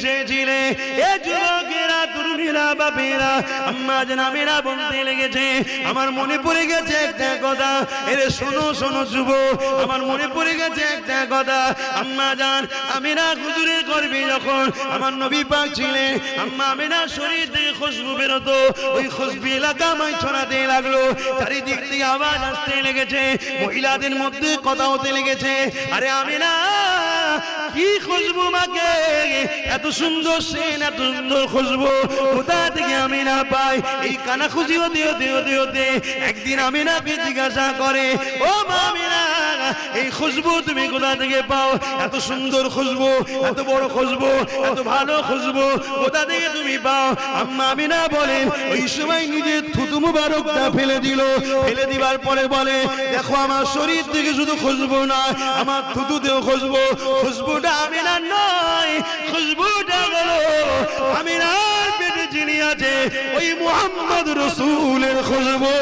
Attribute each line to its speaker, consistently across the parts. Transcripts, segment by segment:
Speaker 1: এসেছিলে যুবকেরা, তরুণীরা, বাপেরা, আম্মা বলতে লেগেছে। আমার মনে পড়ে গেছে একটা কথা। এরে শোনো শোনো যুব, আমার মনে পড়ে গেছে একটা কথা। আম্মা জান হুজুরের যখন আমার নবী শরীর খুশবু বেরোতো। ওই খুশবু এলাকা আমায় ছড়াতে লাগল। চারিদিক থেকে আওয়াজ আসতে লেগেছে। মহিলাদের মধ্যে কথা হতে লেগেছে। আরে আমি না কি খুশবু মাকে? এত সুন্দর সেন, এত সুন্দর খুঁজবো কোথা থেকে আমি না পাই? এই কানা খুশিও দিও দিও দিও। দে একদিন আমি না জিজ্ঞাসা করে, ও মামিনা এই খুশবু তুমি কোথা থেকে পাও? এত সুন্দর খুশবু, এত বড় খুশবু, এত ভালো খুশবু কোথা থেকে তুমি পাও? আম্মা আমিনা বলেন, ওই সময় নিজের থুতু মুবারকটা ফেলে দিল। ফেলে দিবার পরে বলে, দেখো, আমার শরীর থেকে শুধু খুশবু নয়, আমার থুতুতেও খুশবু। খুশবুটা আমিনা নয়, খুশবুটা হলো আমিনার পেটে যিনি আছে, ওই মুহাম্মদ রসুলের খুশবু।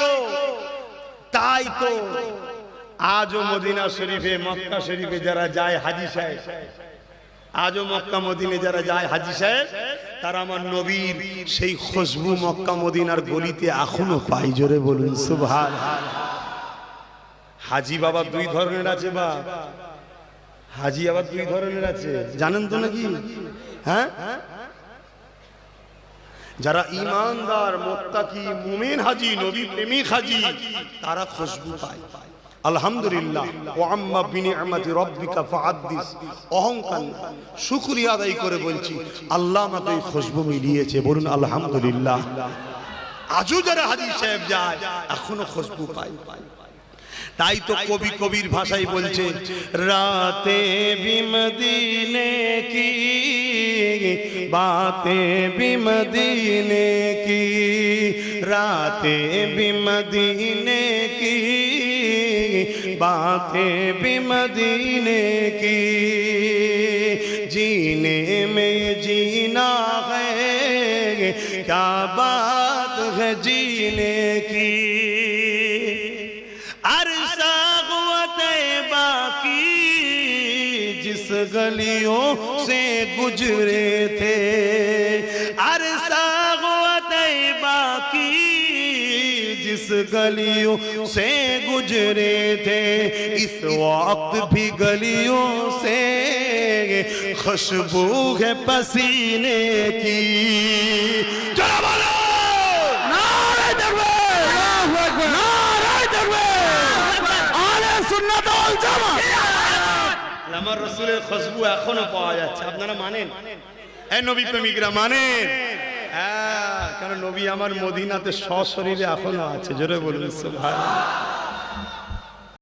Speaker 2: তো, তাই তো। আজও মদিনা শরীফে, মক্কা শরীফে যারা যায় হাজি সাহেব, আজও মক্কা মদিনে যারা যায় হাজি সাহেব, তারা আমার নবীর সেই খুশবু মক্কা মদিনার গলিতে এখনও পাই। জোরে বলুন হাজি বাবা দুই ধরনের আছে বা? হাজি আবার দুই ধরনের আছে। জানেন তো নাকি? হ্যাঁ? যারা ইমানদার, মোত্তাকি, মুমিন হাজি, নবী প্রেমিক হাজি, তারা খুশবু পায়। আলহামদুলিল্লাহ আল্লাহ মিলিয়েছে, বলুন আজও যারা হাজি সাহেব যায়, এখনও তাই তো কবি কবির ভাষায় বলছে, রাতে বিমদিনে কি बातें भी मदीने की, रातें भी मदीने की, बातें भी मदीने की। जीने में जीना है, क्या बात है जीने की? گلیوں سے گزرے تھے۔ عرصہ ہوا طیبہ کی، جس گلیوں سے گزرے تھے۔ اس وقت بھی گلیوں سے خوشبو ہے پسینے کی۔ چلو بولو! আমার রসুলের খুশবু এখনও পাওয়া যাচ্ছে। আপনারা মানেন? হ্যাঁ নবী প্রেমিকরা মানেন। হ্যাঁ কারণ নবী আমার মদিনাতে সশরীরে এখনও আছে। জোরে বলুন, সুবহানাল্লাহ।